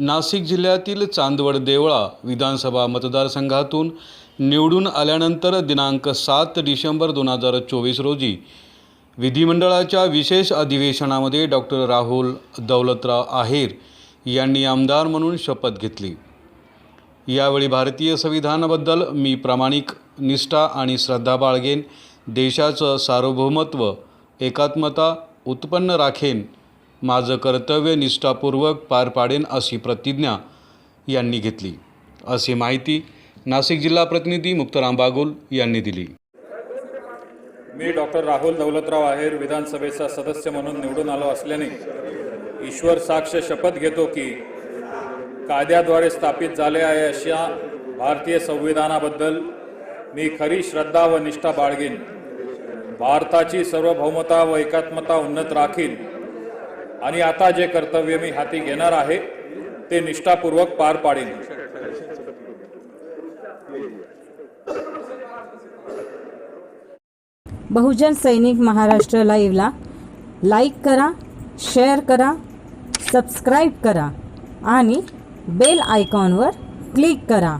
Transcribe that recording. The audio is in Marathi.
नाशिक जिल्ह्यातील चांदवड देवळा विधानसभा मतदारसंघातून निवडून आल्यानंतर दिनांक सात डिसेंबर दोन हजार चोवीस रोजी विधिमंडळाच्या विशेष अधिवेशनामध्ये डॉक्टर राहुल दौलतराव आहेर यांनी आमदार म्हणून शपथ घेतली. यावेळी भारतीय संविधानाबद्दल मी प्रामाणिक निष्ठा आणि श्रद्धा बाळगेन देशाचं सार्वभौमत्व एकात्मता उत्पन्न राखेन माझं कर्तव्य निष्ठापूर्वक पार पाडेन अशी प्रतिज्ञा यांनी घेतली. अशी माहिती नाशिक जिल्हा प्रतिनिधी मुक्ताराम बागुल यांनी दिली. मी डॉक्टर राहुल दौलतराव आहेर विधानसभेचा सदस्य म्हणून निवडून आलो असल्याने ईश्वर साक्ष शपथ घेतो की कायद्याद्वारे स्थापित झाले आहे अशा भारतीय संविधानाबद्दल मी खरी श्रद्धा व निष्ठा बाळगेन. भारताची सार्वभौमता व एकात्मता उन्नत राखीन. आणि आता जे कर्तव्य मी हाती घेणार आहे ते निष्ठापूर्वक पार पाडेन. बहुजन सैनिक महाराष्ट्र लाईव्हला लाईक करा शेअर करा सबस्क्राईब करा आणि बेल आयकॉनवर क्लिक करा.